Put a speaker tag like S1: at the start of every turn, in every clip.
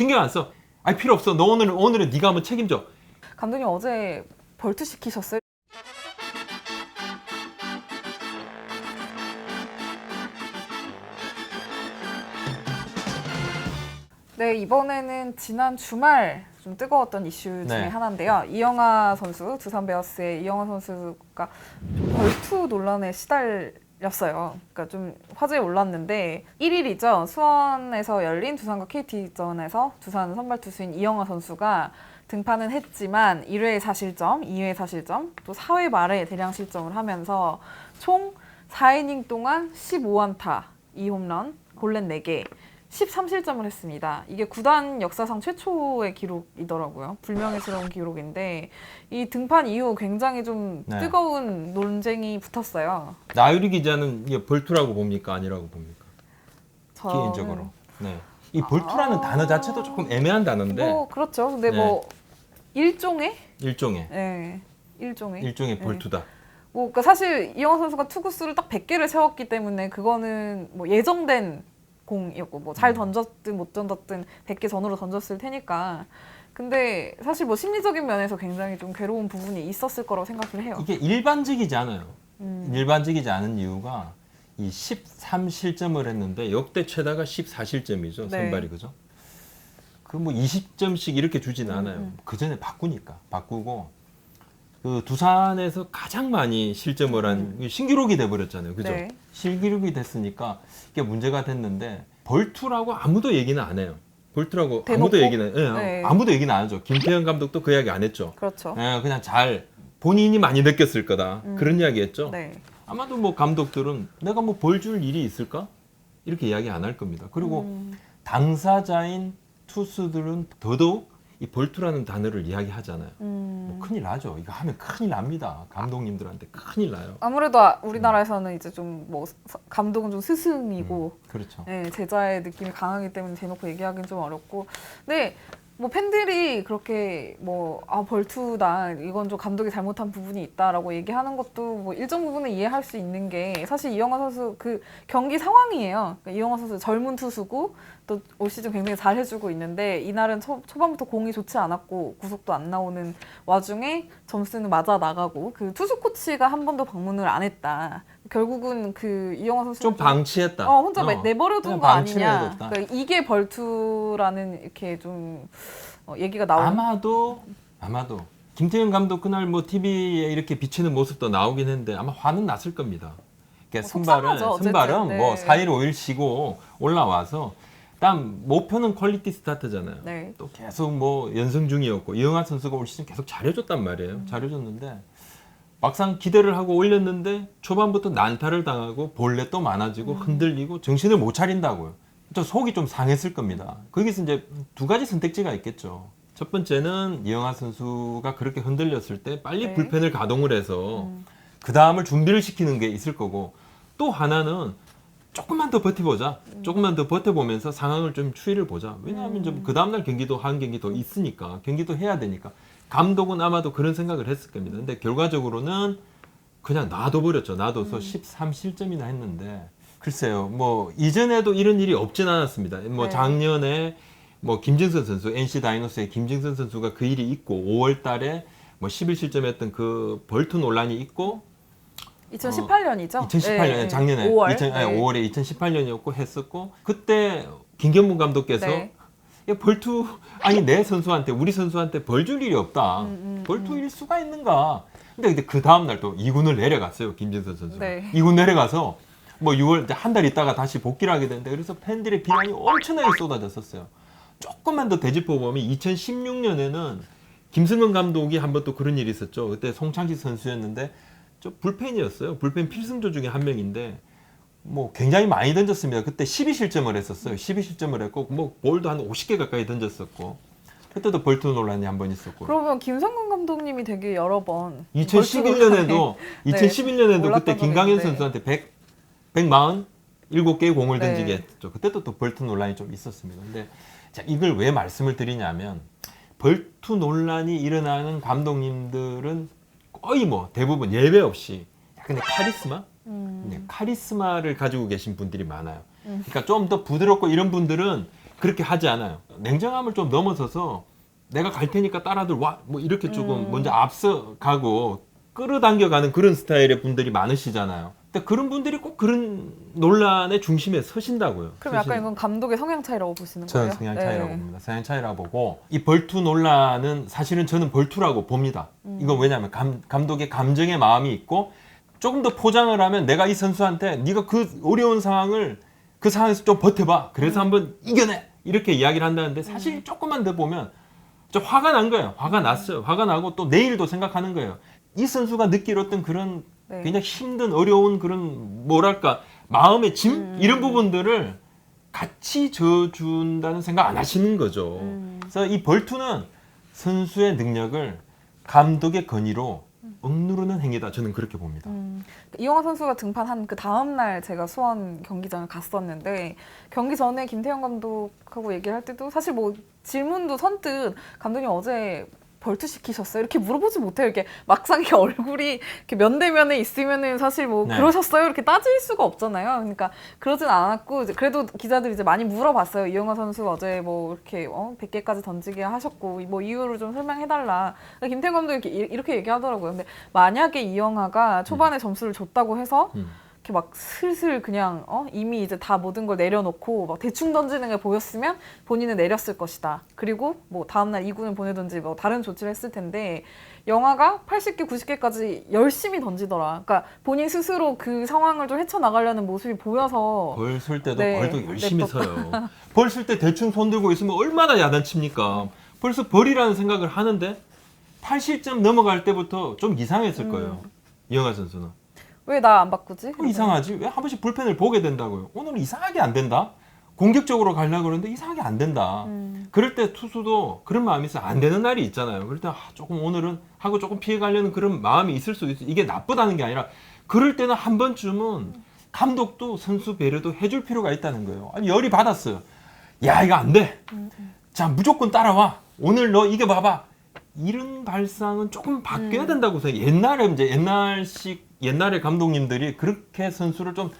S1: 신경 안 써. 아니 필요 없어. 너 오늘 오늘은 네가 한번 책임져.
S2: 감독님 어제 벌투 시키셨어요? 네, 이번에는 지난 주말 좀 뜨거웠던 이슈 중에
S1: 네.
S2: 하나인데요. 이영하 선수, 두산 베어스의 이영하 선수가 좀 벌투 논란에 시달 렸어요. 그러니까 좀 화제에 올랐는데 1일이죠. 수원에서 열린 두산과 KT전에서 두산 선발 투수인 이영하 선수가 등판은 했지만 1회 사실점, 2회 사실점, 또 4회 말에 대량 실점을 하면서 총 4이닝 동안 15안타, 2홈런, 골렛 4개, 13실점을 했습니다. 이게 구단 역사상 최초의 기록이더라고요. 불명예스러운 기록인데 이 등판 이후 굉장히 좀
S1: 네.
S2: 뜨거운 논쟁이 붙었어요.
S1: 나유리 기자는 이게 벌투라고 봅니까 아니라고 봅니까?
S2: 저는
S1: 개인적으로. 네. 이 벌투라는
S2: 아.
S1: 단어 자체도 조금 애매한 단어인데
S2: 뭐 그렇죠. 근데
S1: 네.
S2: 뭐 일종의
S1: 일종의
S2: 예. 일종의
S1: 일종의
S2: 네.
S1: 벌투다.
S2: 뭐 그러니까 사실 이영하 선수가 투구수를 딱 100개를 채웠기 때문에 그거는 뭐 예정된 공이었고 뭐잘
S1: 음.
S2: 던졌든 못 던졌든 100개 전후로 던졌을 테니까 근데 사실 뭐 심리적인 면에서 굉장히 좀 괴로운 부분이 있었을 거라고 생각을 해요.
S1: 이게 일반적이지 않아요.
S2: 음.
S1: 일반적이지 않은 이유가 이 13실점을 했는데 역대 최다가 14실점이죠.
S2: 네.
S1: 선발이 그죠? 그 뭐 20점씩 이렇게
S2: 음,
S1: 않아요.
S2: 음.
S1: 그 전에 바꾸니까 바꾸고 그 두산에서 가장 많이 실점을 한 신기록이 돼 버렸잖아요. 그죠?
S2: 음. 네.
S1: 신기록이 됐으니까 이게 문제가 됐는데 벌투라고 아무도 얘기는 안 해요. 벌투라고
S2: 대놓고?
S1: 아무도 얘기는 예,
S2: 네.
S1: 아무도 얘기는 안 하죠. 김태형 감독도 그 이야기 안 했죠.
S2: 그렇죠.
S1: 예, 그냥 잘 본인이 많이 느꼈을 거다
S2: 음.
S1: 그런 이야기했죠.
S2: 네.
S1: 아마도 뭐 감독들은 내가 뭐 벌 줄 일이 있을까 이렇게 이야기 안 할 겁니다. 그리고
S2: 음.
S1: 당사자인 투수들은 더더욱 이 벌투라는 단어를 이야기하잖아요.
S2: 음.
S1: 뭐 큰일 나죠. 이거 하면 큰일 납니다. 감독님들한테 큰일 나요.
S2: 아무래도 아- 우리나라에서는 이제 좀 뭐 감독은 좀 스승이고
S1: 그렇죠.
S2: 네, 제자의 느낌이 강하기 때문에 대놓고 얘기하기는 좀 어렵고. 근데 뭐 팬들이 그렇게 뭐 아 벌투다 이건 좀 감독이 잘못한 부분이 있다라고 얘기하는 것도 뭐 일정 부분은 이해할 수 있는 게 사실 이영하 선수 그 경기 상황이에요. 그러니까 이영하 선수 젊은 투수고 또 올 시즌 굉장히 잘 해주고 있는데 이날은 초, 초반부터 공이 좋지 않았고 구속도 안 나오는 와중에 점수는 맞아 나가고 그 투수 코치가 한 번도 방문을 안 했다. 결국은 그 이영하 선수
S1: 좀 방치했다.
S2: 어, 혼자
S1: 어.
S2: 내버려둔
S1: 그냥
S2: 거
S1: 방치를
S2: 아니냐.
S1: 해뒀다.
S2: 그러니까 이게 벌투라는 이렇게 좀 어, 얘기가 나오는.
S1: 아마도 아마도 김태형 감독 그날 뭐 TV에 이렇게 비치는 모습도 나오긴 했는데 아마 화는 났을 겁니다. 그러니까
S2: 뭐
S1: 선발은
S2: 속상하죠, 어쨌든.
S1: 선발은
S2: 네.
S1: 뭐 4일 5일 쉬고 올라와서 일단 목표는 퀄리티 스타트잖아요.
S2: 네.
S1: 또 계속 뭐 연승 중이었고 이영하 선수가 올 시즌 계속 잘해줬단
S2: 음.
S1: 말이에요. 잘해줬는데 막상 기대를 하고 올렸는데 초반부터 난타를 당하고 볼넷 또 많아지고
S2: 음.
S1: 흔들리고 정신을 못 차린다고요. 저 속이 좀 상했을 겁니다. 거기서 이제 두 가지 선택지가 있겠죠. 첫 번째는 이영하 선수가 그렇게 흔들렸을 때 빨리
S2: 네.
S1: 불펜을 가동을 해서
S2: 음.
S1: 그 다음을 준비를 시키는 게 있을 거고 또 하나는 조금만 더 버텨보자.
S2: 음.
S1: 조금만 더 버텨보면서 상황을 좀 추이를 보자. 왜냐하면 좀 그 다음날 경기도 한 경기 더 있으니까 경기도 해야 되니까 감독은 아마도 그런 생각을 했을 겁니다. 근데 결과적으로는 그냥 놔둬버렸죠. 놔둬서 13실점이나 했는데 글쎄요. 뭐 이전에도 이런 일이 없진 않았습니다. 뭐
S2: 네.
S1: 작년에 뭐 김진선 선수 NC 다이노스의 김진선 선수가 그 일이 있고 5월 달에 뭐 11실점했던 그 벌투 논란이 있고
S2: 2018년이죠.
S1: 2018년 작년에
S2: 5월.
S1: 2000, 아니,
S2: 네.
S1: 5월에 2018년이었고 했었고 그때 김경문 감독께서
S2: 네.
S1: 야, 벌투 아니 내 선수한테 우리 선수한테 벌 줄 일이 없다.
S2: 음, 음,
S1: 벌투일 수가 있는가? 근데 근데 그 다음 날또 2군을 내려갔어요 김진선 선수.
S2: 네.
S1: 2군 내려가서 뭐 6월 한달 있다가 다시 복귀를 하게 됐는데 그래서 팬들의 비난이 엄청나게 쏟아졌었어요. 조금만 더 되짚어 보면 2016년에는 김승근 감독이 한 번 또 그런 일이 있었죠. 그때 송창식 선수였는데 저 불펜이었어요. 불펜 필승조 중에 한 명인데 뭐 굉장히 많이 던졌습니다. 그때 12실점을 했었어요. 12실점을 했고 뭐 볼도 한 50개 가까이 던졌었고 그때도 벌트 논란이 한 번 있었고
S2: 그러면 김성근 감독님이 되게 여러 번
S1: 2011년에도
S2: 네.
S1: 2011년에도
S2: 올랐던
S1: 그때 김강현. 선수한테 100 147개의 공을
S2: 네.
S1: 던지게 했죠. 그때도 또 벌트 논란이 좀 있었습니다. 근데 자, 이걸 왜 말씀을 드리냐면 벌투 논란이 일어나는 감독님들은 거의 뭐 대부분 예외 없이 약간의 카리스마,
S2: 음.
S1: 네, 카리스마를 가지고 계신 분들이 많아요.
S2: 음.
S1: 그러니까 좀 더 부드럽고 이런 분들은 그렇게 하지 않아요. 냉정함을 좀 넘어서서 내가 갈 테니까 따라들 와 뭐 이렇게 조금
S2: 음.
S1: 먼저 앞서가고 끌어당겨가는 그런 스타일의 분들이 많으시잖아요. 근데 그런 분들이 꼭 그런 논란의 중심에 서신다고요.
S2: 그럼 약간 이건 감독의 성향 차이라고 보시는
S1: 저는
S2: 거예요?
S1: 성향 차이라고
S2: 네.
S1: 봅니다. 성향 차이라고 보고 이 벌투 논란은 사실은 저는 벌투라고 봅니다.
S2: 음.
S1: 이건 왜냐하면 감, 감독의 감정의 마음이 있고 조금 더 포장을 하면 내가 이 선수한테 네가 그 어려운 상황을 그 상황에서 좀 버텨봐. 그래서
S2: 음.
S1: 한번 이겨내. 이렇게 이야기를 한다는데 사실 조금만 더 보면 좀 화가 난 거예요. 화가 났어요. 화가 나고 또 내일도 생각하는 거예요. 이 선수가 느낄 어떤 그런
S2: 네.
S1: 굉장히 힘든 어려운 그런 뭐랄까 마음의 짐
S2: 음.
S1: 이런 부분들을 같이 져준다는 생각 안 하시는 거죠.
S2: 음.
S1: 그래서 이 벌투는 선수의 능력을 감독의 건의로 억누르는 행위다. 저는 그렇게 봅니다.
S2: 음, 이영하 선수가 등판한 그 다음 날 제가 수원 경기장을 갔었는데 경기 전에 김태형 감독하고 얘기를 할 때도 사실 뭐 질문도 선뜻 감독님 어제 벌투 시키셨어요? 이렇게 물어보지 못해요. 이렇게 막상 이렇게 얼굴이 이렇게 면대면에 있으면은 사실 뭐
S1: 네.
S2: 그러셨어요? 이렇게 따질 수가 없잖아요. 그러니까 그러진 않았고 그래도 기자들이 이제 많이 물어봤어요. 이영하 선수 어제 뭐 이렇게 어 100개까지 던지게 하셨고 뭐 이유를 좀 설명해 달라. 그러니까 김태형 감독이 이렇게, 이렇게 얘기하더라고요. 근데 만약에 이영하가 초반에 점수를 줬다고 해서
S1: 음.
S2: 이렇게 막 슬슬 그냥 어 이미 이제 다 모든 걸 내려놓고 막 대충 던지는 게 보였으면 본인은 내렸을 것이다. 그리고 뭐 다음날 2군을 보내든지 뭐 다른 조치를 했을 텐데 영화가 80개, 90개까지 열심히 던지더라. 그러니까 본인 스스로 그 상황을 좀 헤쳐나가려는 모습이 보여서
S1: 벌 쓸 때도
S2: 네,
S1: 벌도 열심히
S2: 냅뒀다.
S1: 서요. 벌 쓸 때 대충 손 들고 있으면 얼마나 야단칩니까? 벌써 벌이라는 생각을 하는데 80점 넘어갈 때부터 좀 이상했을
S2: 음.
S1: 거예요. 이영하 선수는.
S2: 왜 나 안 바꾸지?
S1: 어, 이상하지? 왜 한 번씩 불펜을 보게 된다고요? 오늘은 이상하게 안 된다? 공격적으로 가려고 그러는데 이상하게 안 된다.
S2: 음.
S1: 그럴 때 투수도 그런 마음이 있어 안 되는 날이 있잖아요. 그럴 때 아, 조금 오늘은 하고 조금 피해 가려는 그런 마음이 있을 수도 있어. 이게 나쁘다는 게 아니라 그럴 때는 한 번쯤은 감독도 선수 배려도 해줄 필요가 있다는 거예요. 아니 열이 받았어요. 야 이거 안 돼. 자 무조건 따라와. 오늘 너 이겨 봐봐. 이런 발상은 조금 바뀌어야
S2: 음.
S1: 된다고 생각해요. 옛날에 이제 옛날식 옛날에 감독님들이 그렇게 선수를 좀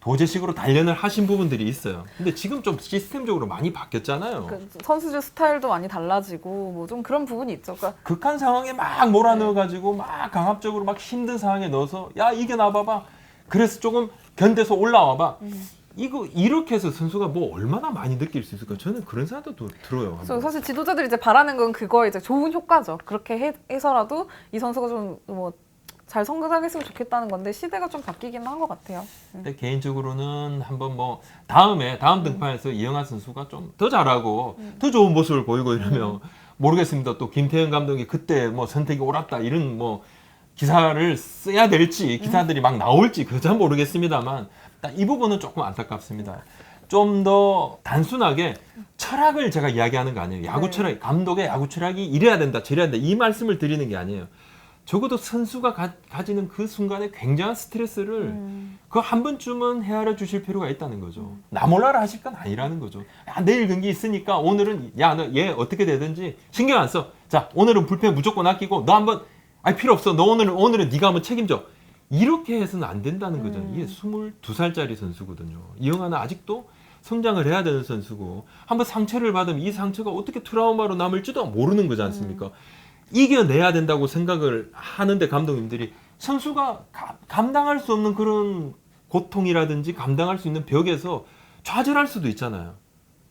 S1: 도제식으로 단련을 하신 부분들이 있어요. 근데 지금 좀 시스템적으로 많이 바뀌었잖아요.
S2: 그 선수들 스타일도 많이 달라지고 뭐 좀 그런 부분이 있죠. 그러니까
S1: 극한 상황에 막 몰아넣어 가지고 막 강압적으로 막 힘든 상황에 넣어서 야 이겨놔봐봐. 그래서 조금 견뎌서 올라와봐.
S2: 음.
S1: 이거 이렇게 해서 선수가 뭐 얼마나 많이 느낄 수 있을까? 저는 그런 생각도 들- 들어요.
S2: 그래서. 사실 지도자들이 이제 바라는 건 그거 이제 좋은 효과죠. 그렇게 해, 해서라도 이 선수가 좀 뭐 잘 성장했으면 좋겠다는 건데 시대가 좀 바뀌기는 한것 같아요.
S1: 근데 개인적으로는 한번 뭐 다음에 다음 등판에서 이영하 선수가 좀 더 잘하고 더 좋은 모습을 보이고 이러면 모르겠습니다. 또 김태형 감독이 그때 뭐 선택이 옳았다 이런 뭐 기사를 써야 될지 기사들이 막 나올지 그거 잘 모르겠습니다만 이 부분은 조금 안타깝습니다. 좀 더 단순하게 철학을 제가 이야기하는 거 아니에요. 야구
S2: 네.
S1: 철학, 감독의 야구 철학이 이래야 된다, 저래야 된다 이 말씀을 드리는 게 아니에요. 적어도 선수가 가, 지는그 순간에 굉장한 스트레스를
S2: 음.
S1: 그거 한 번쯤은 헤아려 주실 필요가 있다는 거죠. 나 몰라라 하실 건 아니라는 거죠. 야, 내일 경기 있으니까 오늘은 야, 너 얘 어떻게 되든지 신경 안 써. 자, 오늘은 불펜 무조건 아끼고 너 한번 아니 필요 없어. 너 오늘은 오늘은 네가 한번 책임져. 이렇게 해서는 안 된다는 거죠.
S2: 음.
S1: 이게 22살짜리 선수거든요. 이영하는 아직도 성장을 해야 되는 선수고 한번 상처를 받으면 이 상처가 어떻게 트라우마로 남을지도 모르는 거지 않습니까? 이겨내야 된다고 생각을 하는데 감독님들이 선수가 가- 감당할 수 없는 그런 고통이라든지 감당할 수 있는 벽에서 좌절할 수도 있잖아요.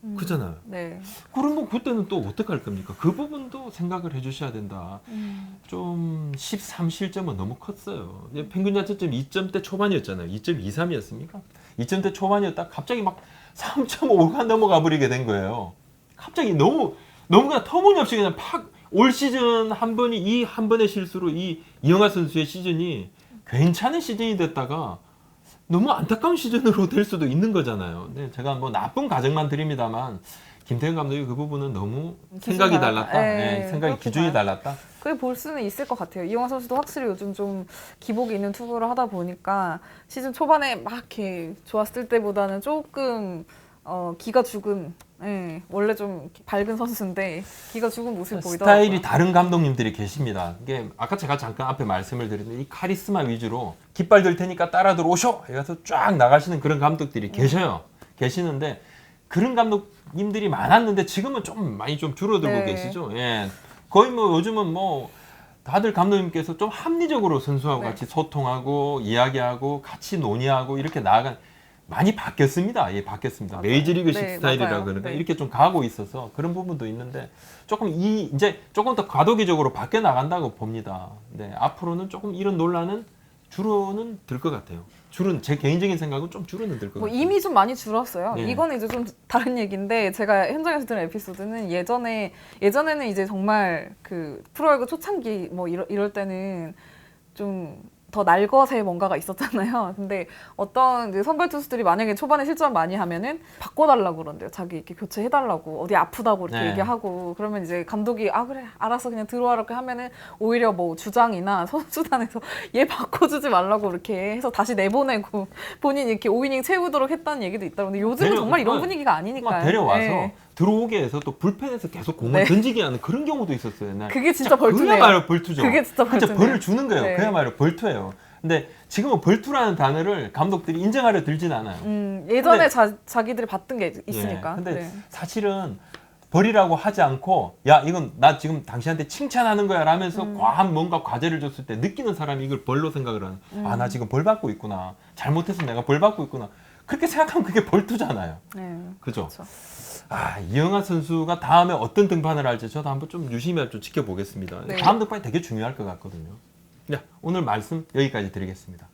S2: 음.
S1: 그잖아요.
S2: 네.
S1: 그러면 그때는 또 어떡할 겁니까? 그 부분도 생각을 해주셔야 된다.
S2: 음.
S1: 좀 13실점은 너무 컸어요. 평균 자책점 2점대 초반이었잖아요. 2.23이었습니까? 2점대 초반이었다 갑자기 막 3.5가 넘어가 버리게 된 거예요. 갑자기 너무 너무 그냥 터무니없이 그냥 팍 올 시즌 한 번이 이 한 번의 실수로 이 이영하 선수의 시즌이 괜찮은 시즌이 됐다가 너무 안타까운 시즌으로 될 수도 있는 거잖아요. 근데 제가 뭐 나쁜 가정만 드립니다만 김태형 감독이 그 부분은 너무 생각이
S2: 달랐다.
S1: 달랐다.
S2: 네,
S1: 네, 생각이
S2: 그렇게
S1: 기준이
S2: 봐요.
S1: 달랐다.
S2: 그게 볼 수는 있을 것 같아요. 이영하 선수도 확실히 요즘 좀 기복이 있는 투구를 하다 보니까 시즌 초반에 막 이렇게 좋았을 때보다는 조금 어, 기가 죽은 예, 원래 좀 밝은 선수인데 기가 죽은 모습을 보이더라고요.
S1: 스타일이 다른 감독님들이 계십니다. 이게 아까 제가 잠깐 앞에 말씀을 드렸는데 이 카리스마 위주로 깃발 들 테니까 따라 들어오셔. 해서 쫙 나가시는 그런 감독들이 계셔요. 계시는데 그런 감독님들이 많았는데 지금은 좀 많이 좀 줄어들고
S2: 네.
S1: 계시죠. 예. 거의 뭐 요즘은 뭐 다들 감독님께서 좀 합리적으로 선수하고
S2: 네.
S1: 같이 소통하고 이야기하고 같이 논의하고 이렇게 나아간 많이 바뀌었습니다. 예, 바뀌었습니다.
S2: 맞아요.
S1: 메이저리그식
S2: 네,
S1: 스타일이라
S2: 맞아요.
S1: 그러나
S2: 네.
S1: 이렇게 좀 가고 있어서 그런 부분도 있는데 조금 이 이제 조금 더 과도기적으로 바뀌어 나간다고 봅니다. 네, 앞으로는 조금 이런 논란은 줄어는 들 것 같아요. 줄은 제 개인적인 생각은 좀 줄어는 들것
S2: 뭐
S1: 같아요.
S2: 이미 좀 많이 줄었어요.
S1: 네.
S2: 이거는 이제 좀 다른 얘기인데 제가 현장에서 들은 에피소드는 예전에 예전에는 이제 정말 그 프로야구 초창기 뭐 이럴, 이럴 때는 좀 더 날것의 뭔가가 있었잖아요. 근데 어떤 선발 투수들이 만약에 초반에 실점 많이 하면은 바꿔달라고 그런대요. 자기 이렇게 교체해달라고 어디 아프다고 이렇게
S1: 네.
S2: 얘기하고 그러면 이제 감독이 아 그래 알아서 그냥 들어와라고 하면은 오히려 뭐 주장이나 선수단에서 얘 바꿔주지 말라고 이렇게 해서 다시 내보내고 본인이 이렇게 5이닝 채우도록 했다는 얘기도 있다고 근데 요즘은 정말 이런
S1: 어,
S2: 분위기가 아니니까
S1: 막 데려와서
S2: 네.
S1: 들어오게 해서 또 불펜에서 계속 공을
S2: 네.
S1: 던지게 하는 그런 경우도 있었어요. 옛날에.
S2: 그게 진짜 벌투네요.
S1: 그야말로 벌투죠.
S2: 그게 진짜
S1: 진짜
S2: 벌투네요.
S1: 벌을 주는 거예요.
S2: 네.
S1: 그야말로 벌투예요. 근데 지금은 벌투라는 단어를 감독들이 인정하려 들진 않아요.
S2: 음, 예전에
S1: 근데-
S2: 자, 자기들이 봤던 게 있으니까
S1: 예, 근데
S2: 네.
S1: 사실은 벌이라고 하지 않고 야 이건 나 지금 당신한테 칭찬하는 거야 라면서
S2: 음.
S1: 과한 뭔가 과제를 줬을 때 느끼는 사람이 이걸 벌로 생각을 하는
S2: 음.
S1: 아나 지금 벌 받고 있구나 잘못해서 내가 벌 받고 있구나 그렇게 생각하면 그게 벌투잖아요
S2: 네.
S1: 그죠
S2: 그렇죠.
S1: 아 이영하 선수가 다음에 어떤 등판을 할지 저도 한번 좀 유심히 좀 지켜보겠습니다
S2: 네.
S1: 다음 등판이 되게 중요할 것 같거든요 자 오늘 말씀 여기까지 드리겠습니다